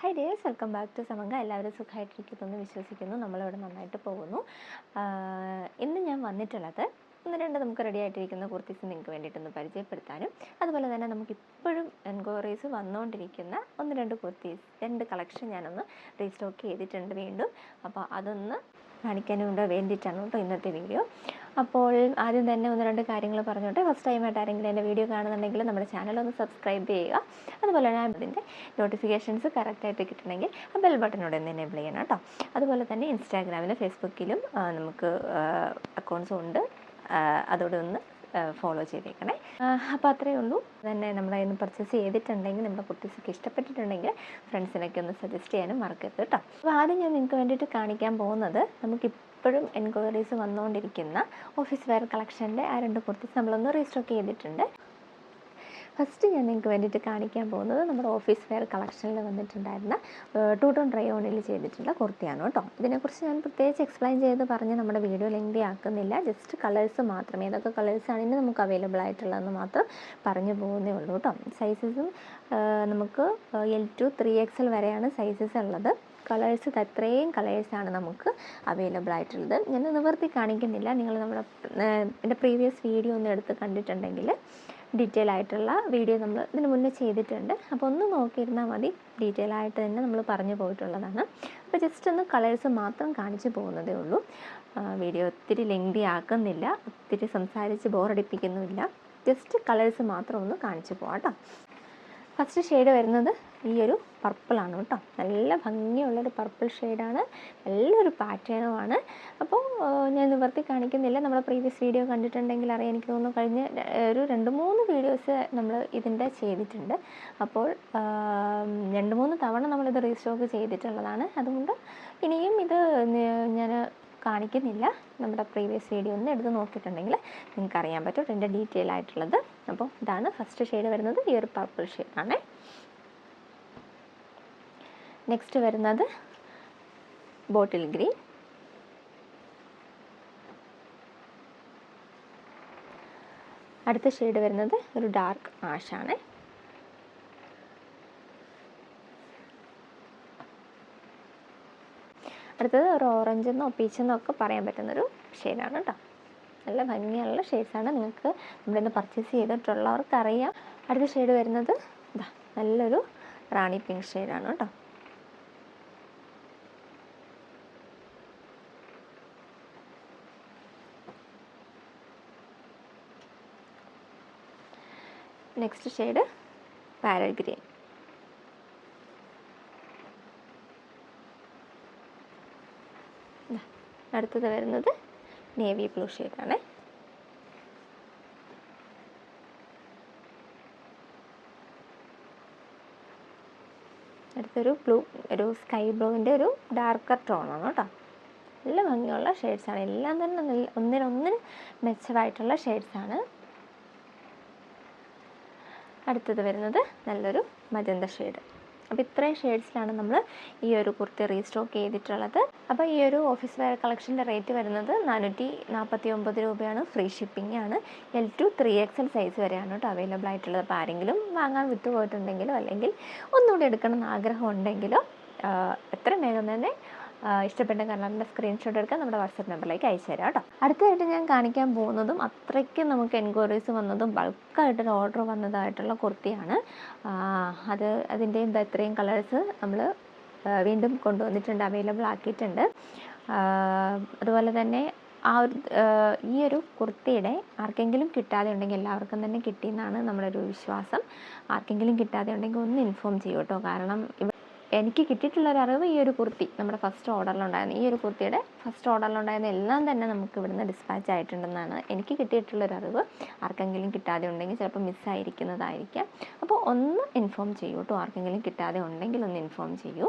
Hi days welcome back to സമങ്ക എല്ലാവരും സുഖമായിട്ടിരിക്കുന്നു എന്ന് വിശ്വസിക്കുന്നു. നമ്മളിവിടെ നന്നായിട്ട് പോകുന്നു. ഇന്ന് ഞാൻ വന്നിട്ടുള്ളത് ഒന്ന് രണ്ട് നമുക്ക് റെഡി ആയിട്ടിരിക്കുന്ന കുർത്തീസ് നിങ്ങൾക്ക് വേണ്ടിയിട്ടൊന്ന് പരിചയപ്പെടുത്താനും അതുപോലെ തന്നെ നമുക്ക് ഇപ്പോഴും എൻക്വയറീസ് വന്നുകൊണ്ടിരിക്കുന്ന ഒന്ന് രണ്ട് കുർത്തീസ് രണ്ട് കളക്ഷൻ ഞാനൊന്ന് റീസ്റ്റോക്ക് ചെയ്തിട്ടുണ്ട് വീണ്ടും. അപ്പോൾ അതൊന്ന് കാണിക്കാനും കൂടെ വേണ്ടിയിട്ടാണ് കേട്ടോ ഇന്നത്തെ വീഡിയോ. അപ്പോൾ ആദ്യം തന്നെ ഒന്ന് രണ്ട് കാര്യങ്ങൾ പറഞ്ഞോട്ടെ. ഫസ്റ്റ് ടൈമായിട്ട് ആരെങ്കിലും എന്റെ വീഡിയോ കാണുന്നുണ്ടെങ്കിൽ നമ്മുടെ ചാനൽ ഒന്ന് സബ്സ്ക്രൈബ് ചെയ്യുക. അതുപോലെ തന്നെ അതിന്റെ നോട്ടിഫിക്കേഷൻസ് കറക്റ്റായിട്ട് കിട്ടണമെങ്കിൽ ആ ബെൽ ബട്ടനോട് ഒന്ന് എനേബിൾ ചെയ്യണം കേട്ടോ. അതുപോലെ തന്നെ ഇൻസ്റ്റാഗ്രാമിലും ഫേസ്ബുക്കിലും നമുക്ക് അക്കൗണ്ട്സും ഉണ്ട്. അതോടെ ഒന്ന് ഫോളോ ചെയ്തേക്കണേ. അപ്പോൾ അത്രയേ ഉള്ളൂ. തന്നെ നമ്മൾ അതിന് പർച്ചേസ് ചെയ്തിട്ടുണ്ടെങ്കിൽ നമ്മുടെ കുട്ടീസൊക്കെ ഇഷ്ടപ്പെട്ടിട്ടുണ്ടെങ്കിൽ ഫ്രണ്ട്സിനൊക്കെ ഒന്ന് സജസ്റ്റ് ചെയ്യാനും മറക്കരുത് കേട്ടോ അപ്പോൾ ആദ്യം ഞാൻ നിങ്ങൾക്ക് വേണ്ടിയിട്ട് കാണിക്കാൻ പോകുന്നത് നമുക്ക് ഇപ്പോഴും എൻക്വയറീസ് വന്നുകൊണ്ടിരിക്കുന്ന ഓഫീസ് വെയർ കളക്ഷന്റെ ആ രണ്ട് കുർത്തീസ് നമ്മളൊന്ന് റീസ്റ്റോക്ക് ചെയ്തിട്ടുണ്ട്. ഫസ്റ്റ് ഞാൻ നിങ്ങൾക്ക് വേണ്ടിയിട്ട് കാണിക്കാൻ പോകുന്നത് നമ്മുടെ ഓഫീസ് വെയർ കളക്ഷനിൽ വന്നിട്ടുണ്ടായിരുന്ന ടു ടോൺ റയോണിൽ ചെയ്തിട്ടുള്ള കുർത്തിയാണ് കേട്ടോ. ഇതിനെക്കുറിച്ച് ഞാൻ പ്രത്യേകിച്ച് എക്സ്പ്ലെയിൻ ചെയ്ത് പറഞ്ഞ് നമ്മുടെ വീഡിയോ ലെങ്തി ആക്കുന്നില്ല. ജസ്റ്റ് കളേഴ്സ് മാത്രമേ ഏതൊക്കെ കളേഴ്സാണ് ഇനി നമുക്ക് അവൈലബിൾ ആയിട്ടുള്ളതെന്ന് മാത്രം പറഞ്ഞു പോകുന്നേ ഉള്ളൂ കേട്ടോ. സൈസസും നമുക്ക് എൽ ടു ത്രീ എക്സൽ വരെയാണ് സൈസസ് ഉള്ളത്. കളേഴ്സ് അത്രയും കളേഴ്സാണ് നമുക്ക് അവൈലബിൾ ആയിട്ടുള്ളത്. ഞാൻ നിവർത്തി കാണിക്കുന്നില്ല. നിങ്ങൾ നമ്മുടെ എന്റെ പ്രീവിയസ് വീഡിയോ ഒന്ന് എടുത്ത് കണ്ടിട്ടുണ്ടെങ്കിൽ ഡീറ്റെയിൽ ആയിട്ടുള്ള വീഡിയോ നമ്മൾ ഇതിന് മുന്നേ ചെയ്തിട്ടുണ്ട്. അപ്പോൾ ഒന്ന് നോക്കിയിരുന്നാൽ മതി. ഡീറ്റെയിൽ ആയിട്ട് തന്നെ നമ്മൾ പറഞ്ഞു പോയിട്ടുള്ളതാണ്. അപ്പോൾ ജസ്റ്റ് ഒന്ന് കളേഴ്സ് മാത്രം കാണിച്ചു പോകുന്നതേ ഉള്ളൂ. വീഡിയോ ഒത്തിരി ലെങ്തി ആക്കുന്നില്ല. ഒത്തിരി സംസാരിച്ച് ബോറടിപ്പിക്കുന്നുമില്ല. ജസ്റ്റ് കളേഴ്സ് മാത്രം ഒന്ന് കാണിച്ചു പോകാം കേട്ടോ. ഫസ്റ്റ് ഷെയ്ഡ് വരുന്നത് ഈ ഒരു പർപ്പിളാണ് കേട്ടോ. നല്ല ഭംഗിയുള്ളൊരു പർപ്പിൾ ഷെയ്ഡാണ്. നല്ലൊരു പാറ്റേണുമാണ്. അപ്പോൾ ഞാൻ നിവർത്തി കാണിക്കുന്നില്ല. നമ്മുടെ പ്രീവിയസ് വീഡിയോ കണ്ടിട്ടുണ്ടെങ്കിൽ അറിയാം. എനിക്ക് തോന്നുന്നു കഴിഞ്ഞ ഒരു രണ്ട് മൂന്ന് വീഡിയോസ് നമ്മൾ ഇതിന്റെ ചെയ്തിട്ടുണ്ട്. അപ്പോൾ രണ്ട് മൂന്ന് തവണ നമ്മളിത് റീസ്റ്റോക്ക് ചെയ്തിട്ടുള്ളതാണ്. അതുകൊണ്ട് ഇനിയും ഇത് ഞാൻ കാണിക്കുന്നില്ല. നമ്മുടെ പ്രീവിയസ് വീഡിയോ ഒന്ന് എടുത്ത് നോക്കിയിട്ടുണ്ടെങ്കിൽ നിങ്ങൾക്ക് അറിയാൻ പറ്റും. ഇതിന്റെ ഡീറ്റെയിൽ ആയിട്ടുള്ളത്. അപ്പോൾ ഇതാണ് ഫസ്റ്റ് ഷെയ്ഡ് വരുന്നത്. ഈ ഒരു പർപ്പിൾ ഷെയ്ഡാണ്. നെക്സ്റ്റ് വരുന്നത് ബോട്ടിൽ ഗ്രീൻ അടുത്ത ഷെയ്ഡ് വരുന്നത് ഒരു ഡാർക്ക് ആഷാണ് അടുത്തത് ഒരു ഓറഞ്ച് എന്നോ പീച്ചെന്നോ ഒക്കെ പറയാൻ പറ്റുന്നൊരു ഷെയ്ഡാണ് കേട്ടോ നല്ല ഭംഗിയുള്ള ഷെയ്ഡ്സാണ് നിങ്ങൾക്ക് ഇവിടെ നിന്ന് പർച്ചേസ് ചെയ്തിട്ടുള്ളവർക്ക് അറിയാം അടുത്ത ഷെയ്ഡ് വരുന്നത് നല്ലൊരു റാണി പിങ്ക് ഷെയ്ഡാണ് കേട്ടോ നെക്സ്റ്റ് ഷെയ്ഡ് പാരൽ ഗ്രീൻ അടുത്തത് വരുന്നത് നേവി ബ്ലൂ ഷെയ്ഡാണ് അടുത്തൊരു ബ്ലൂ ഒരു സ്കൈ ബ്ലൂവിന്റെ ഒരു ഡാർക്കർ ടോണാണ് കേട്ടോ. നല്ല ഭംഗിയുള്ള ഷെയ്ഡ്സാണ് എല്ലാം തന്നെ ഒന്നിനൊന്നിന് മെച്ചമായിട്ടുള്ള ഷെയ്ഡ്സാണ് അടുത്തത് വരുന്നത് നല്ലൊരു മജന്ത ഷെയ്ഡ് അപ്പോൾ ഇത്രയും ഷെയ്ഡ്സിലാണ് നമ്മൾ ഈ ഒരു കുർത്തി റീസ്റ്റോക്ക് ചെയ്തിട്ടുള്ളത്. അപ്പോൾ ഈ ഒരു ഓഫീസ് വെയർ കളക്ഷന്റെ റേറ്റ് വരുന്നത് നാനൂറ്റി നാൽപ്പത്തി ഒമ്പത് രൂപയാണ്. ഫ്രീ ഷിപ്പിംഗ് ആണ്. L to three XL size വരെയാണ് കേട്ടോ അവൈലബിൾ ആയിട്ടുള്ളത്. അപ്പോൾ ആരെങ്കിലും വാങ്ങാൻ വിട്ടുപോയിട്ടുണ്ടെങ്കിലോ അല്ലെങ്കിൽ ഒന്നുകൂടി എടുക്കണം എന്ന് ആഗ്രഹം ഉണ്ടെങ്കിലോ എത്രയും വേഗം തന്നെ ഇഷ്ടപ്പെട്ട കളറിന്റെ സ്ക്രീൻഷോട്ട് എടുക്കാൻ നമ്മുടെ വാട്സപ്പ് നമ്പറിലേക്ക് അയച്ചു തരാം കേട്ടോ. അടുത്തതായിട്ട് ഞാൻ കാണിക്കാൻ പോകുന്നതും അത്രയ്ക്ക് നമുക്ക് എൻക്വയറീസ് വന്നതും ബൾക്കായിട്ടൊരു ഓർഡർ വന്നതായിട്ടുള്ള കുർത്തിയാണ്. അത് അതിന്റെ എന്താ ഇത്രയും കളേഴ്സ് നമ്മൾ വീണ്ടും കൊണ്ടുവന്നിട്ടുണ്ട് അവൈലബിൾ ആക്കിയിട്ടുണ്ട്. അതുപോലെ തന്നെ ആ ഒരു ഈ ഒരു കുർത്തിയുടെ ആർക്കെങ്കിലും കിട്ടാതെ ഉണ്ടെങ്കിൽ എല്ലാവർക്കും തന്നെ കിട്ടിയെന്നാണ് നമ്മുടെ ഒരു വിശ്വാസം. ആർക്കെങ്കിലും കിട്ടാതെ ഉണ്ടെങ്കിൽ ഒന്ന് ഇൻഫോം ചെയ്യൂ കേട്ടോ. കാരണം എനിക്ക് കിട്ടിയിട്ടുള്ള ഒരു അറിവ് ഈ ഒരു കുർത്തി നമ്മുടെ ഫസ്റ്റ് ഓർഡറിലുണ്ടായിരുന്നു ഈ ഒരു കുർത്തിയുടെ ഫസ്റ്റ് ഓർഡറിലുണ്ടായിരുന്ന എല്ലാം തന്നെ നമുക്ക് ഇവിടുന്ന് ഡിസ്പാച്ച് ആയിട്ടുണ്ടെന്നാണ് എനിക്ക് കിട്ടിയിട്ടുള്ള ഒരു അറിവ്. ആർക്കെങ്കിലും കിട്ടാതെ ഉണ്ടെങ്കിൽ ചിലപ്പോൾ മിസ്സായിരിക്കുന്നതായിരിക്കാം അപ്പോൾ ഒന്ന് ഇൻഫോം ചെയ്യൂ കേട്ടോ ആർക്കെങ്കിലും കിട്ടാതെ ഉണ്ടെങ്കിൽ ഒന്ന് ഇൻഫോം ചെയ്യൂ.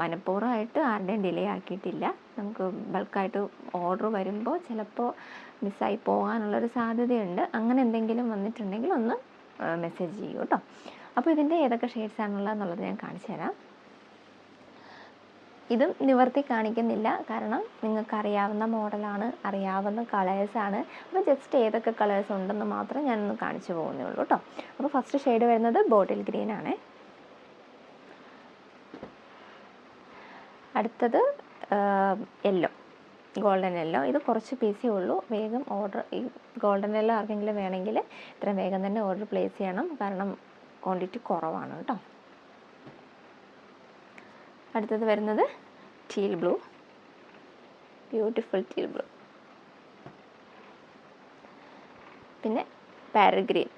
മനഃപൂർവമായിട്ട് ആരുടെയും ഡിലേ ആക്കിയിട്ടില്ല. നമുക്ക് ബൾക്കായിട്ട് ഓർഡർ വരുമ്പോൾ ചിലപ്പോൾ മിസ്സായി പോകാനുള്ളൊരു സാധ്യതയുണ്ട്. അങ്ങനെ എന്തെങ്കിലും വന്നിട്ടുണ്ടെങ്കിൽ ഒന്ന് മെസ്സേജ് ചെയ്യൂ കേട്ടോ അപ്പോൾ ഇതിന്റെ ഏതൊക്കെ ഷെയ്ഡ്സ് ആണുള്ളതെന്നുള്ളത് ഞാൻ കാണിച്ചു തരാം. ഇതും നിവർത്തി കാണിക്കുന്നില്ല. കാരണം നിങ്ങൾക്ക് അറിയാവുന്ന മോഡലാണ് അറിയാവുന്ന കളേഴ്സാണ് അപ്പോൾ ജസ്റ്റ് ഏതൊക്കെ കളേഴ്സ് ഉണ്ടെന്ന് മാത്രം ഞാനൊന്ന് കാണിച്ചു പോകുന്നേ ഉള്ളൂ കേട്ടോ അപ്പോൾ ഫസ്റ്റ് ഷെയ്ഡ് വരുന്നത് ബോട്ടിൽ ഗ്രീൻ ആണ്. അടുത്തത് യെല്ലോ ഗോൾഡൻ യെല്ലോ ഇത് കുറച്ച് പീസേ ഉള്ളൂ. വേഗം ഓർഡർ ഈ ഗോൾഡൻ യെല്ലോ ആർക്കെങ്കിലും വേണമെങ്കിൽ ഇത്രയും വേഗം തന്നെ ഓർഡർ പ്ലേസ് ചെയ്യണം. കാരണം ക്വാണ്ടിറ്റി കുറവാണ് കേട്ടോ. അടുത്തത് വരുന്നത് teal blue beautiful teal blue പിന്നെ പാരഗ്രീൻ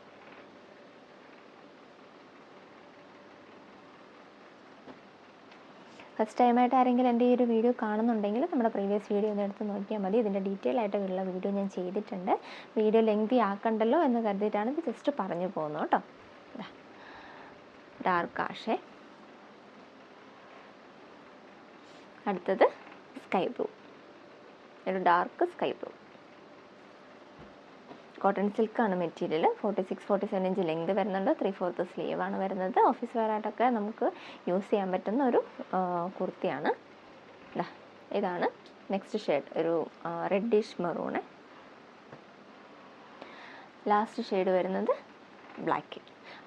ഫസ്റ്റ് ടൈമായിട്ട് ആരെങ്കിലും എന്റെ ഈ ഒരു വീഡിയോ കാണുന്നുണ്ടെങ്കിൽ നമ്മുടെ പ്രീവിയസ് വീഡിയോ ഒന്ന് എടുത്ത് നോക്കിയാൽ മതി. ഇതിന്റെ ഡീറ്റെയിൽ ആയിട്ടുള്ള വീഡിയോ ഞാൻ ചെയ്തിട്ടുണ്ട്. വീഡിയോ ലെങ്തി ആക്കണ്ടല്ലോ എന്ന് കരുതിയിട്ടാണ് ഇത് ജസ്റ്റ് പറഞ്ഞു പോകുന്നത് കേട്ടോ. ഡാർക്ക് ആഷേ അടുത്തത് സ്കൈ ബ്ലൂ. ഒരു dark sky blue. Cotton സിൽക്കാണ് material forty six forty seven inch length വരുന്നുണ്ട്. ത്രീ ഫോർത്ത് സ്ലീവ് ആണ് വരുന്നത്. ഓഫീസ് വെയറായിട്ടൊക്കെ നമുക്ക് യൂസ് ചെയ്യാൻ പറ്റുന്ന ഒരു കുർത്തിയാണ്. ഇതാണ്. നെക്സ്റ്റ് ഷെയ്ഡ് ഒരു റെഡിഷ് മെറൂണ് ലാസ്റ്റ് ഷെയ്ഡ് വരുന്നത് ബ്ലാക്ക്.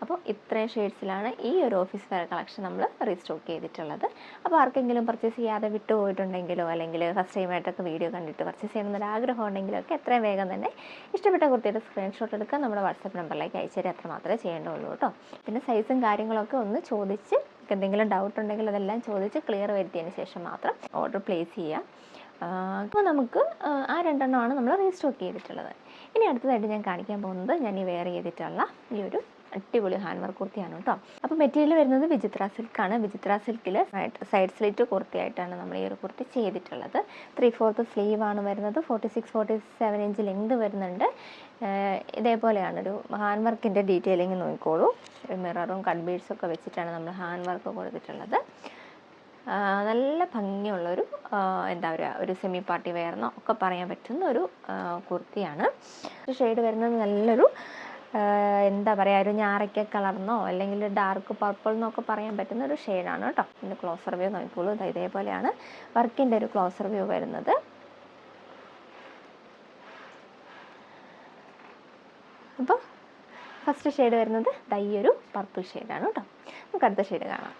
അപ്പോൾ ഇത്രയും ഷെയ്ഡ്സിലാണ് ഈ ഒരു ഓഫീസ് വെയർ കളക്ഷൻ നമ്മൾ റീസ്റ്റോക്ക് ചെയ്തിട്ടുള്ളത്. അപ്പോൾ ആർക്കെങ്കിലും പർച്ചേസ് ചെയ്യാതെ വിട്ടുപോയിട്ടുണ്ടെങ്കിലോ അല്ലെങ്കിൽ ഫസ്റ്റ് ടൈമായിട്ടൊക്കെ വീഡിയോ കണ്ടിട്ട് പർച്ചേസ് ചെയ്യണമെന്നൊരു ആഗ്രഹം ഉണ്ടെങ്കിലോ ഒക്കെ എത്രയും വേഗം തന്നെ ഇഷ്ടപ്പെട്ട കുർത്തിയുടെ സ്ക്രീൻഷോട്ട് എടുക്കുക. നമ്മുടെ വാട്സപ്പ് നമ്പറിലേക്ക് അയച്ചു തരിക അത്ര മാത്രമേ ചെയ്യേണ്ടുള്ളൂ കേട്ടോ. പിന്നെ സൈസും കാര്യങ്ങളൊക്കെ ഒന്ന് ചോദിച്ച് എന്തെങ്കിലും ഡൗട്ട് ഉണ്ടെങ്കിൽ അതെല്ലാം ചോദിച്ച് ക്ലിയർ വരുത്തിയതിന് ശേഷം മാത്രം ഓർഡർ പ്ലേസ് ചെയ്യുക. അപ്പോൾ നമുക്ക് ആ രണ്ടെണ്ണമാണ് നമ്മൾ റീസ്റ്റോക്ക് ചെയ്തിട്ടുള്ളത്. ഇനി അടുത്തതായിട്ട് ഞാൻ കാണിക്കാൻ പോകുന്നത് ഞാൻ ഈ വെയർ ചെയ്തിട്ടുള്ള ഈ ഒരു അടിപൊളി ഹാൻഡ് വർക്ക് കുർത്തിയാണ് കേട്ടോ. അപ്പോൾ മെറ്റീരിയൽ വരുന്നത് വിചിത്ര സിൽക്കാണ് വിചിത്ര സിൽക്കിൽ സൈഡ് സ്ലിറ്റ് കുർത്തിയായിട്ടാണ് നമ്മൾ ഈ ഒരു കുർത്തി ചെയ്തിട്ടുള്ളത്. ത്രീ ഫോർത്ത് സ്ലീവ് ആണ് വരുന്നത്. Forty six forty seven inch length വരുന്നുണ്ട് ഇതേപോലെയാണ് ഒരു ഹാൻഡ് വർക്കിന്റെ ഡീറ്റെയിലിംഗ് നോക്കിക്കോളൂ. മിററും കട്ട് ഒക്കെ വെച്ചിട്ടാണ് നമ്മൾ ഹാൻഡ് വർക്ക് കൊടുത്തിട്ടുള്ളത്. നല്ല ഭംഗിയുള്ളൊരു എന്താ പറയുക ഒരു സെമി പാർട്ടി വെയർന്നോ ഒക്കെ പറയാൻ പറ്റുന്ന ഒരു കുർത്തിയാണ്. ഷെയ്ഡ് വരുന്നത് നല്ലൊരു എന്താ പറയുക ഒരു ഞാറയ്ക്ക കളർന്നോ അല്ലെങ്കിൽ ഡാർക്ക് പർപ്പിൾ എന്നൊക്കെ പറയാൻ പറ്റുന്ന ഒരു ഷെയ്ഡാണ് കേട്ടോ. ഇതിന്റെ ക്ലോസർ വ്യൂ നോക്കിക്കോളൂ. ഇതേപോലെയാണ് വർക്കിന്റെ ഒരു ക്ലോസർ വ്യൂ വരുന്നത്. അപ്പോൾ ഫസ്റ്റ് ഷെയ്ഡ് വരുന്നത് ദാ ഈ ഒരു പർപ്പിൾ ഷെയ്ഡാണ് കേട്ടോ. നമുക്ക് അടുത്ത ഷെയ്ഡ് കാണാം.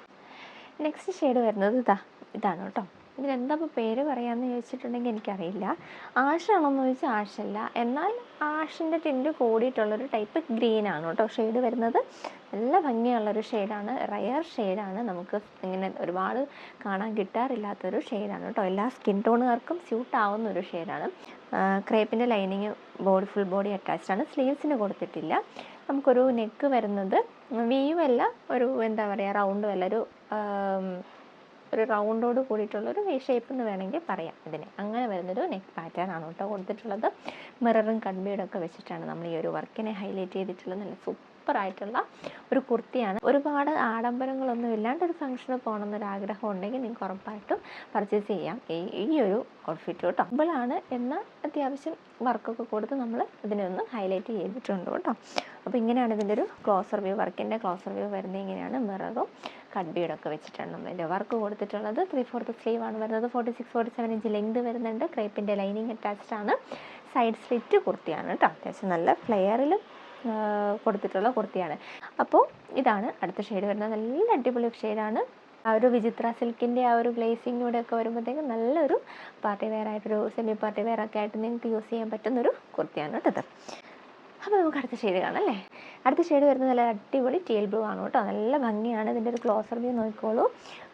നെക്സ്റ്റ് ഷെയ്ഡ് വരുന്നത് ഇതാ ഇതാണ് കേട്ടോ. ഇതിനെന്താ ഇപ്പോൾ പേര് പറയാമെന്ന് ചോദിച്ചിട്ടുണ്ടെങ്കിൽ എനിക്കറിയില്ല. ആഷാണോന്ന് ചോദിച്ചാൽ ആഷല്ല എന്നാൽ ആഷിന്റെ ടിന്റ് കൂടിയിട്ടുള്ളൊരു ടൈപ്പ് ഗ്രീൻ ആണ് കേട്ടോ ഷെയ്ഡ് വരുന്നത്. നല്ല ഭംഗിയുള്ളൊരു ഷെയ്ഡാണ്. റയർ ഷെയ്ഡാണ്. നമുക്ക് ഇങ്ങനെ ഒരുപാട് കാണാൻ കിട്ടാറില്ലാത്തൊരു ഷെയ്ഡാണ് കേട്ടോ. എല്ലാ സ്കിൻ ടോണുകാർക്കും സ്യൂട്ട് ആവുന്ന ഒരു ഷെയ്ഡാണ് ക്രേപ്പിന്റെ lining body full body attached ആണ്. സ്ലീവ്സിന് കൊടുത്തിട്ടില്ല. നമുക്കൊരു നെക്ക് വരുന്നത് വിയും അല്ല ഒരു എന്താ പറയുക റൗണ്ടും അല്ല ഒരു ഒരു റൗണ്ടോട് കൂടിയിട്ടുള്ളൊരു വി ഷേപ്പ് എന്ന് വേണമെങ്കിൽ പറയാം. ഇതിനെ അങ്ങനെ വരുന്നൊരു നെക്ക് പാറ്റേൺ ആണ് കേട്ടോ കൊടുത്തിട്ടുള്ളത്. മിററും കൺബീഡും ഒക്കെ വെച്ചിട്ടാണ് നമ്മൾ ഈ ഒരു വർക്കിനെ ഹൈലൈറ്റ് ചെയ്തിട്ടുള്ളത്. നല്ല സൂപ്പർ ആയിട്ടുള്ള ഒരു കുർത്തിയാണ്. ഒരുപാട് ആഡംബരങ്ങളൊന്നും ഇല്ലാണ്ട് ഒരു ഫംഗ്ഷന് പോകണം എന്നൊരു ആഗ്രഹം ഉണ്ടെങ്കിൽ നിങ്ങൾക്ക് ഉറപ്പായിട്ടും പർച്ചേസ് ചെയ്യാം. ഈ ഈ ഒരു ഔട്ട്ഫിറ്റ് കേട്ടോ. സിമ്പിളാണ് എന്ന അത്യാവശ്യം വർക്കൊക്കെ കൊടുത്ത് നമ്മൾ ഇതിനെ ഒന്ന് ഹൈലൈറ്റ് ചെയ്തിട്ടുണ്ട് കേട്ടോ. അപ്പോൾ ഇങ്ങനെയാണ് ഇതിന്റെ ഒരു ക്ലോസർ വ്യൂ വർക്കിന്റെ ക്ലോസർ വ്യൂ വരുന്നത്. ഇങ്ങനെയാണ് മിററും കട്ട് ബീഡൊക്കെ വെച്ചിട്ടാണ് ഇതിന്റെ വർക്ക് കൊടുത്തിട്ടുള്ളത്. ത്രീ ഫോർത്ത് സ്ലീവ് ആണ് വരുന്നത്. Forty six forty seven inch length വരുന്നുണ്ട്. ക്രേപ്പിന്റെ ലൈനിങ് അറ്റാച്ച്ഡ് ആണ്. സൈഡ് സ്ലിറ്റ് കുർത്തിയാണ് കേട്ടോ. അത്യാവശ്യം നല്ല ഫ്ലെയറിലും കൊടുത്തിട്ടുള്ള കുർത്തിയാണ്. അപ്പോൾ ഇതാണ് അടുത്ത ഷെയ്ഡ് വരുന്നത്. നല്ല അടിപൊളി ഷെയ്ഡാണ് ആ ഒരു വിചിത്ര സിൽക്കിന്റെ ആ ഒരു ഗ്ലേസിങ്ങിലൂടെ ഒക്കെ വരുമ്പോഴത്തേക്കും നല്ലൊരു പാർട്ടി വെയർ ആയിട്ടൊരു സെമി പാർട്ടി വെയർ ഒക്കെ ആയിട്ട് നിങ്ങൾക്ക് യൂസ് ചെയ്യാൻ പറ്റുന്നൊരു കുർത്തിയാണ് കേട്ടോ ഇത്. അപ്പോൾ നമുക്ക് അടുത്ത ഷെയ്ഡ് കാണാം അല്ലേ? അടുത്ത ഷെയ്ഡ് വരുന്നത് നല്ല അടിപൊളി ടീൽ ബ്ലൂ ആണ് കേട്ടോ. നല്ല ഭംഗിയാണ്. ഇതിന്റെ ഒരു ക്ലോസർ വ്യൂ നോക്കിക്കോളൂ.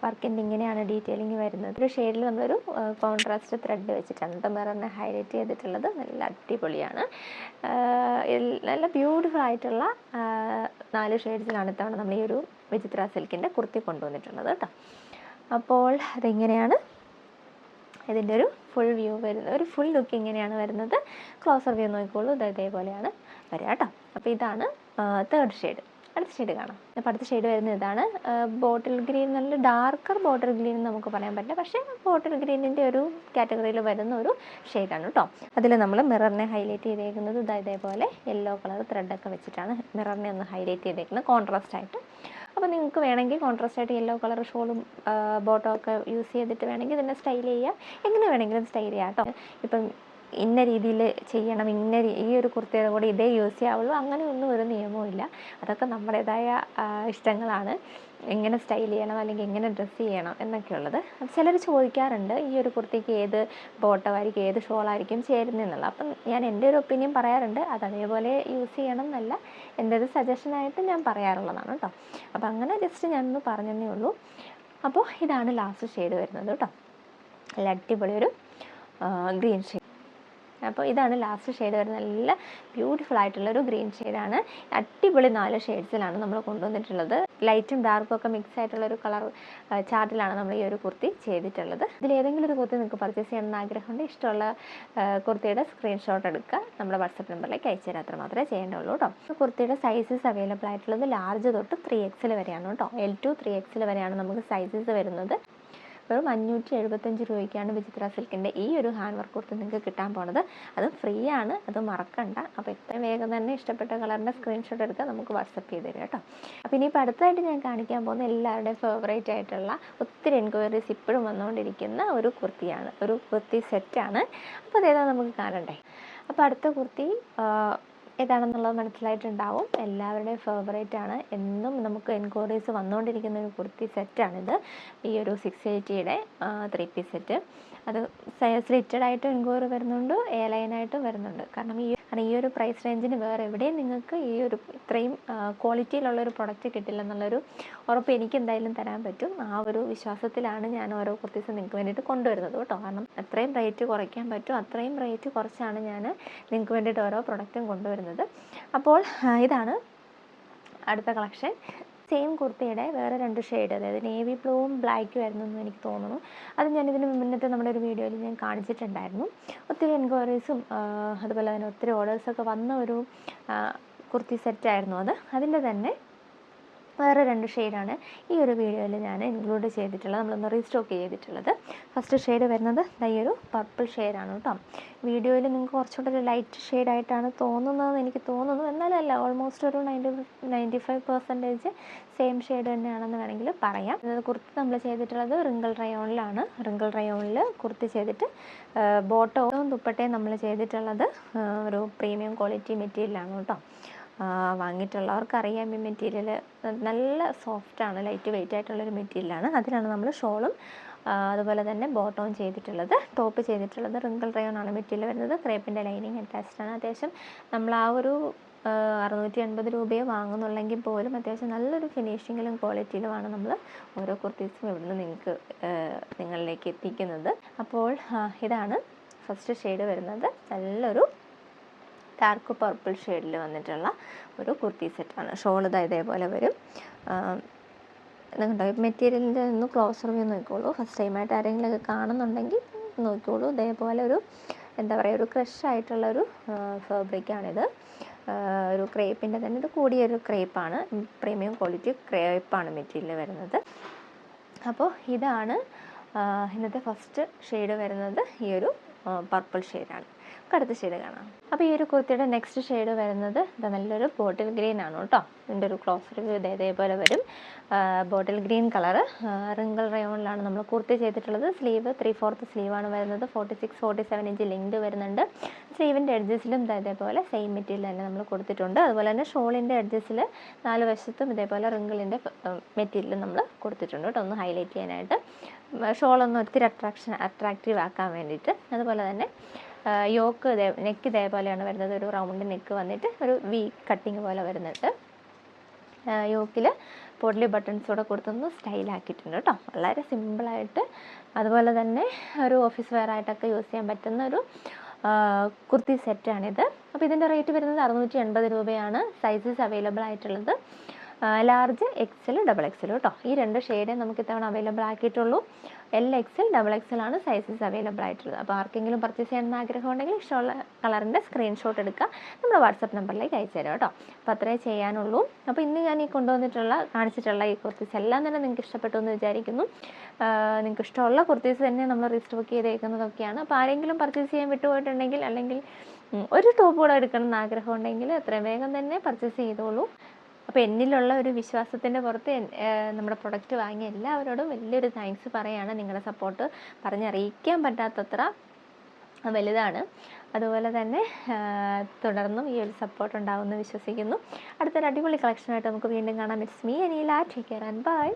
വർക്കിന്റെ ഇങ്ങനെയാണ് ഡീറ്റെയിലിംഗ് വരുന്നത്. ഒരു ഷെയ്ഡിൽ നമ്മളൊരു കോൺട്രാസ്റ്റ് ത്രെഡ് വെച്ചിട്ടാണ് കേട്ടോ മിററിനെ ഹൈലൈറ്റ് ചെയ്തിട്ടുള്ളത് നല്ല അടിപൊളിയാണ്. നല്ല ബ്യൂട്ടിഫുൾ ആയിട്ടുള്ള നാല് ഷെയ്ഡ്സിലാണ് ഇത്തവണ നമ്മൾ ഈ ഒരു വിചിത്ര സിൽക്കിന്റെ കുർത്തി കൊണ്ടുവന്നിട്ടുള്ളത് കേട്ടോ. അപ്പോൾ അതിങ്ങനെയാണ്? ഇതിന്റെ ഒരു ഫുൾ വ്യൂ വരുന്നത്. ഒരു ഫുൾ ലുക്ക് ഇങ്ങനെയാണ് വരുന്നത്. ക്ലോസർ വ്യൂ നോക്കിക്കോളൂ. ഇത് ഇതേപോലെയാണ് വരിക കേട്ടോ. അപ്പോൾ ഇതാണ് തേർഡ് ഷെയ്ഡ് അടുത്ത ഷെയ്ഡ് കാണാം. അപ്പോൾ അടുത്ത ഷെയ്ഡ് വരുന്ന ഇതാണ്. ബോട്ടിൽ ഗ്രീൻ നല്ല ഡാർക്കർ ബോട്ടിൽ ഗ്രീൻ എന്ന് നമുക്ക് പറയാൻ പറ്റില്ല. പക്ഷേ ബോട്ടിൽ ഗ്രീനിന്റെ ഒരു കാറ്റഗറിയിൽ വരുന്ന ഒരു ഷെയ്ഡാണ് കേട്ടോ. അതിൽ നമ്മൾ മിററിനെ ഹൈലൈറ്റ് ചെയ്തേക്കുന്നത് ഇതാ ഇതേപോലെ യെല്ലോ കളർ ത്രെഡൊക്കെ വെച്ചിട്ടാണ് മിററിനെ ഒന്ന് ഹൈലൈറ്റ് ചെയ്തേക്കുന്നത്. കോൺട്രാസ്റ്റ് ആയിട്ട്. അപ്പോൾ നിങ്ങൾക്ക് വേണമെങ്കിൽ കോൺട്രാസ്റ്റ് ആയിട്ട് യെല്ലോ കളർ ഷോളും ബോട്ടോ ഒക്കെ യൂസ് ചെയ്തിട്ട് വേണമെങ്കിൽ ഇതിനെ സ്റ്റൈൽ ചെയ്യാം. എങ്ങനെ വേണമെങ്കിലും സ്റ്റൈൽ ചെയ്യാം കേട്ടോ ഇപ്പം ഇന്ന രീതിയിൽ ചെയ്യണം ഇന്ന ഈ ഒരു കുർത്തിയുടെ കൂടെ ഇതേ യൂസ് ചെയ്യാവുള്ളൂ അങ്ങനെയൊന്നും ഒരു നിയമവും ഇല്ല. അതൊക്കെ നമ്മുടേതായ ഇഷ്ടങ്ങളാണ്. എങ്ങനെ സ്റ്റൈൽ ചെയ്യണം അല്ലെങ്കിൽ എങ്ങനെ ഡ്രസ്സ് ചെയ്യണം എന്നൊക്കെയുള്ളത്. ചിലർ ചോദിക്കാറുണ്ട് ഈ ഒരു കുർത്തിക്ക് ഏത് ബോട്ടമായിരിക്കും ഏത് ഷോളായിരിക്കും ചേരുന്നതെന്നുള്ളത്. അപ്പം ഞാൻ എന്റെ ഒരു ഒപ്പീനിയൻ പറയാറുണ്ട് അത് അതേപോലെ യൂസ് ചെയ്യണം എന്നല്ല. എന്റെ ഒരു സജഷനായിട്ട് ഞാൻ പറയാറുള്ളതാണ് കേട്ടോ. അപ്പം അങ്ങനെ ജസ്റ്റ് ഞാനൊന്ന് പറഞ്ഞതേ ഉള്ളൂ. അപ്പോൾ ഇതാണ് ലാസ്റ്റ് ഷെയ്ഡ് വരുന്നത് കേട്ടോ. നല്ല അടിപൊളി ഒരു ഗ്രീൻ ഷെയ്ഡ്. അപ്പോൾ ഇതാണ് ലാസ്റ്റ് ഷെയ്ഡ് വരുന്ന നല്ല ബ്യൂട്ടിഫുൾ ആയിട്ടുള്ള ഒരു ഗ്രീൻ ഷെയ്ഡാണ് അടിപൊളി നാല് ഷെയ്ഡ്സിലാണ് നമ്മൾ കൊണ്ടുവന്നിട്ടുള്ളത്. ലൈറ്റും ഡാർക്കും ഒക്കെ മിക്സ് ആയിട്ടുള്ള ഒരു കളർ ചാർട്ടിലാണ് നമ്മൾ ഈ ഒരു കുർത്തി ചെയ്തിട്ടുള്ളത്. ഇതിൽ ഏതെങ്കിലും ഒരു കുർത്തി നിങ്ങൾക്ക് പർച്ചേസ് ചെയ്യണമെന്ന് ആഗ്രഹമുണ്ട് ഇഷ്ടമുള്ള കുർത്തിയുടെ സ്ക്രീൻഷോട്ട് എടുക്കുക. നമ്മുടെ വാട്സപ്പ് നമ്പറിലേക്ക് അയച്ചു തരാം അത്ര മാത്രമേ ചെയ്യേണ്ടുള്ളൂ കേട്ടോ കുർത്തിയുടെ സൈസസ് അവൈലബിൾ ആയിട്ടുള്ളത് ലാർജ് തൊട്ട് ത്രീ എക്സിൽ വരെയാണ് കേട്ടോ എൽ ടു ത്രീ എക്സിൽ വരെയാണ് നമുക്ക് സൈസസ് വരുന്നത്. വെറും അഞ്ഞൂറ്റി എഴുപത്തഞ്ച് രൂപയ്ക്കാണ് വിചിത്ര സിൽക്കിന്റെ ഈ ഒരു ഹാൻഡ് വർക്ക് കുർത്തി നിങ്ങൾക്ക് കിട്ടാൻ പോണത്. അത് ഫ്രീ ആണ് അത് മറക്കണ്ട. അപ്പോൾ എത്രയും വേഗം തന്നെ ഇഷ്ടപ്പെട്ട കളറിന്റെ സ്ക്രീൻഷോട്ട് എടുക്കുക നമുക്ക് വാട്സപ്പ് ചെയ്ത് തരിക കേട്ടോ. അപ്പോൾ ഇനിയിപ്പോൾ അടുത്തായിട്ട് ഞാൻ കാണിക്കാൻ പോകുന്ന എല്ലാവരുടെയും ഫേവറേറ്റ് ആയിട്ടുള്ള ഒത്തിരി എൻക്വയറീസ് ഇപ്പോഴും വന്നുകൊണ്ടിരിക്കുന്ന ഒരു കുർത്തിയാണ് ഒരു കുർത്തി സെറ്റാണ് അപ്പോൾ അതേതാ നമുക്ക് കാണണ്ടേ? അപ്പോൾ അടുത്ത കുർത്തി ഏതാണെന്നുള്ളത് മനസ്സിലായിട്ടുണ്ടാവും. എല്ലാവരുടെയും ഫേവറേറ്റ് ആണ്. എന്നും നമുക്ക് എൻക്വയറീസ് വന്നുകൊണ്ടിരിക്കുന്ന ഒരു കുർത്തി സെറ്റാണിത് ഈ ഒരു സിക്സ് എയ്റ്റിയുടെ ത്രീ പീസ് സെറ്റ് അത് സ്ലിറ്റഡ് ആയിട്ടും എൻക്വയറി വരുന്നുണ്ട് എ ലൈനായിട്ടും വരുന്നുണ്ട്. കാരണം ഈ കാരണം ഈ ഒരു പ്രൈസ് റേഞ്ചിന് വേറെ എവിടെയും നിങ്ങൾക്ക് ഈ ഒരു ഇത്രയും ക്വാളിറ്റിയിലുള്ള ഒരു പ്രൊഡക്റ്റ് കിട്ടില്ല എന്നുള്ളൊരു ഉറപ്പ് എനിക്ക് എന്തായാലും തരാൻ പറ്റും. ആ ഒരു വിശ്വാസത്തിലാണ് ഞാൻ ഓരോ കുർത്തീസ് നിങ്ങൾക്ക് വേണ്ടിയിട്ട് കൊണ്ടുവരുന്നത് കേട്ടോ. കാരണം എത്രയും റേറ്റ് കുറയ്ക്കാൻ പറ്റും. അത്രയും റേറ്റ് കുറച്ചാണ് ഞാൻ നിങ്ങൾക്ക് വേണ്ടിയിട്ട് ഓരോ പ്രൊഡക്റ്റും കൊണ്ടുവരുന്നത്. അപ്പോൾ ഇതാണ് അടുത്ത കളക്ഷൻ സെയിം കുർത്തിയുടെ വേറെ രണ്ട് ഷെയ്ഡ് അതായത് നേവി ബ്ലൂവും ബ്ലാക്കും ആയിരുന്നു എന്ന് എനിക്ക് തോന്നുന്നു. അത് ഞാൻ ഇതിന് മുന്നത്തെ നമ്മുടെ ഒരു വീഡിയോയിൽ ഞാൻ കാണിച്ചിട്ടുണ്ടായിരുന്നു. ഒത്തിരി എൻക്വയറീസും അതുപോലെ തന്നെ ഒത്തിരി ഓർഡേഴ്സൊക്കെ വന്ന ഒരു കുർത്തി സെറ്റായിരുന്നു അത്. അതിന്റെ തന്നെ വേറെ രണ്ട് ഷെയ്ഡാണ്. ഈ ഒരു വീഡിയോയിൽ ഞാൻ ഇൻക്ലൂഡ് ചെയ്തിട്ടുള്ളത് നമ്മളൊന്ന് റീസ്റ്റോക്ക് ചെയ്തിട്ടുള്ളത്. ഫസ്റ്റ് ഷെയ്ഡ് വരുന്നത് ഈ ഒരു പർപ്പിൾ ഷെയ്ഡാണ് കേട്ടോ. വീഡിയോയിൽ നിങ്ങൾക്ക് കുറച്ചുകൂടെ ഒരു ലൈറ്റ് ഷെയ്ഡായിട്ടാണ് തോന്നുന്നതെന്ന് എനിക്ക് തോന്നുന്നു. എന്നാലല്ല ഓൾമോസ്റ്റ് ഒരു ninety ninety five percentage same shade തന്നെയാണെന്ന് വേണമെങ്കിൽ പറയാം. കുർത്തി നമ്മൾ ചെയ്തിട്ടുള്ളത് റിങ്കിൾ റയോണിലാണ് റിങ്കിൾ റയോണിൽ കുർത്തി ചെയ്തിട്ട് ബോട്ടവും ദുപ്പട്ടയും നമ്മൾ ചെയ്തിട്ടുള്ളത് ഒരു പ്രീമിയം ക്വാളിറ്റി മെറ്റീരിയലാണ് കേട്ടോ. ആ, വാങ്ങിയിട്ടുള്ളവർക്ക് അറിയാം ഈ മെറ്റീരിയൽ നല്ല സോഫ്റ്റാണ് ലൈറ്റ് വെയിറ്റ് ആയിട്ടുള്ളൊരു മെറ്റീരിയലാണ്. അതിലാണ് നമ്മൾ ഷോളും അതുപോലെ തന്നെ ബോട്ടവും ചെയ്തിട്ടുള്ളത് ടോപ്പ് ചെയ്തിട്ടുള്ളത് റിങ്കിൾ റയോൺ ആണ് മെറ്റീരിയൽ വരുന്നത്. ക്രേപ്പിന്റെ ലൈനിങ് അറ്റാച്ച്ഡ് ആണ്. അത്യാവശ്യം നമ്മൾ ആ ഒരു അറുന്നൂറ്റി എൺപത് രൂപയെ വാങ്ങുന്നുള്ളെങ്കിൽ പോലും അത്യാവശ്യം നല്ലൊരു ഫിനിഷിങ്ങിലും ക്വാളിറ്റിയിലുമാണ് നമ്മൾ ഓരോ കുർത്തീസും ഇവിടുന്ന് നിങ്ങൾക്ക് നിങ്ങളിലേക്ക് എത്തിക്കുന്നത്. അപ്പോൾ ഇതാണ് ഫസ്റ്റ് ഷെയ്ഡ് വരുന്നത്. നല്ലൊരു ഡാർക്ക് പർപ്പിൾ ഷെയ്ഡിൽ വന്നിട്ടുള്ള ഒരു കുർത്തി സെറ്റാണ്. ഷോൾ ഇതാ ഇതേപോലെ വരും. കണ്ടോ മെറ്റീരിയലിന്റെ ഒന്ന് ക്ലോസ് റിവ്യൂ നോക്കിക്കോളൂ. ഫസ്റ്റ് ടൈമായിട്ട് ആരെങ്കിലുമൊക്കെ കാണുന്നുണ്ടെങ്കിൽ നോക്കിക്കോളൂ. ഇതേപോലെ ഒരു എന്താ പറയുക ഒരു ക്രഷ് ആയിട്ടുള്ളൊരു ഫാബ്രിക്കാണിത് ഒരു ക്രേപ്പിന്റെ തന്നെ ഇത് കൂടിയൊരു ക്രേപ്പാണ്. പ്രീമിയം ക്വാളിറ്റി ക്രേപ്പാണ് മെറ്റീരിയൽ വരുന്നത്. അപ്പോൾ ഇതാണ് ഇന്നത്തെ ഫസ്റ്റ് ഷെയ്ഡ് വരുന്നത്. ഈ ഒരു പർപ്പിൾ ഷെയ്ഡാണ് നമുക്ക് അടുത്ത ഷെയ്ഡ് കാണാം. അപ്പോൾ ഈ ഒരു കുർത്തിയുടെ നെക്സ്റ്റ് ഷെയ്ഡ് വരുന്നത് നല്ലൊരു ബോട്ടിൽ ഗ്രീൻ ആണ് കേട്ടോ. ഇതിന്റെ ഒരു ക്ലോസ് ഇതേപോലെ വരും. ബോട്ടിൽ ഗ്രീൻ കളറ് റിങ്കിൾ റയോണിലാണ് നമ്മൾ കുർത്തി ചെയ്തിട്ടുള്ളത്. സ്ലീവ് ത്രീ ഫോർത്ത് സ്ലീവാണ് വരുന്നത്. Forty six forty seven inch length വരുന്നുണ്ട് സ്ലീവിന്റെ എഡ്ജസിലും ഇതേപോലെ സെയിം മെറ്റീരിയൽ തന്നെ നമ്മൾ കൊടുത്തിട്ടുണ്ട്. അതുപോലെ തന്നെ ഷോളിന്റെ എഡ്ജസിൽ നാല് വശത്തും ഇതേപോലെ റിങ്കിളിന്റെ മെറ്റീരിയൽ നമ്മൾ കൊടുത്തിട്ടുണ്ട് കേട്ടോ. ഒന്ന് ഹൈലൈറ്റ് ചെയ്യാനായിട്ട്. ഷോളൊന്ന് ഒത്തിരി അട്രാക്ഷൻ അട്രാക്റ്റീവ് ആക്കാൻ വേണ്ടിയിട്ട്. അതുപോലെ തന്നെ യോക്ക് ഇതേ നെക്ക് ഇതേപോലെയാണ് വരുന്നത്. ഒരു റൗണ്ട് നെക്ക് വന്നിട്ട് ഒരു വി കട്ടിങ് പോലെ വരുന്നുണ്ട്. യോക്കിൽ പൊടലി ബട്ടൺസ് കൂടെ കൊടുത്തൊന്ന് സ്റ്റൈലാക്കിയിട്ടുണ്ട് കേട്ടോ. വളരെ സിമ്പിളായിട്ട് അതുപോലെ തന്നെ ഒരു ഓഫീസ് വെയർ ആയിട്ടൊക്കെ യൂസ് ചെയ്യാൻ പറ്റുന്ന ഒരു കുർത്തി സെറ്റാണിത് അപ്പോൾ ഇതിന്റെ റേറ്റ് വരുന്നത് അറുന്നൂറ്റി എൺപത് രൂപയാണ്. സൈസസ് അവൈലബിൾ ആയിട്ടുള്ളത്. ലാർജ് എക്സൽ ഡബിൾ എക്സൽ കേട്ടോ ഈ രണ്ട് ഷെയ്ഡേ നമുക്ക് ഇത്തവണ അവൈലബിൾ ആക്കിയിട്ടുള്ളൂ. എൽ എക്സൽ ഡബിൾ എക്സൽ ആണ് സൈസസ് അവൈലബിൾ ആയിട്ടുള്ളത്. അപ്പോൾ ആർക്കെങ്കിലും പർച്ചേസ് ചെയ്യണമെന്ന് ആഗ്രഹമുണ്ടെങ്കിൽ ഇഷ്ടമുള്ള കളറിന്റെ സ്ക്രീൻഷോട്ട് എടുക്കുക. നമ്മുടെ വാട്സപ്പ് നമ്പറിലേക്ക് അയച്ചു തരാം കേട്ടോ അപ്പോൾ അത്രേ ചെയ്യാനുള്ളൂ. അപ്പോൾ ഇന്ന് ഞാൻ ഈ കൊണ്ടുവന്നിട്ടുള്ള കാണിച്ചിട്ടുള്ള ഈ കുർത്തീസ് എല്ലാം തന്നെ നിങ്ങൾക്ക് ഇഷ്ടപ്പെട്ടു എന്ന് വിചാരിക്കുന്നു. നിങ്ങൾക്ക് ഇഷ്ടമുള്ള കുർത്തീസ് തന്നെ നമ്മൾ റീസ്റ്റോക്ക് ചെയ്തേക്കുന്നതൊക്കെയാണ്. അപ്പോൾ ആരെങ്കിലും പർച്ചേസ് ചെയ്യാൻ വിട്ടുപോയിട്ടുണ്ടെങ്കിൽ അല്ലെങ്കിൽ ഒരു ടോപ്പ് കൂടെ എടുക്കണം എന്ന് ആഗ്രഹമുണ്ടെങ്കിൽ എത്രയും വേഗം തന്നെ പർച്ചേസ് ചെയ്തോളൂ. അപ്പോൾ എന്നിലുള്ള ഒരു വിശ്വാസത്തിന്റെ പുറത്ത് നമ്മുടെ പ്രൊഡക്റ്റ് വാങ്ങിയ എല്ലാവരോടും വലിയൊരു താങ്ക്സ് പറയാണ്. നിങ്ങളുടെ സപ്പോർട്ട് പറഞ്ഞറിയിക്കാൻ പറ്റാത്തത്ര വലുതാണ്. അതുപോലെ തന്നെ തുടർന്നും ഈ ഒരു സപ്പോർട്ട് ഉണ്ടാവുമെന്ന് വിശ്വസിക്കുന്നു. അടുത്തൊരു അടിപൊളി കളക്ഷനായിട്ട് നമുക്ക് വീണ്ടും കാണാം. It's me Aneela take care and bye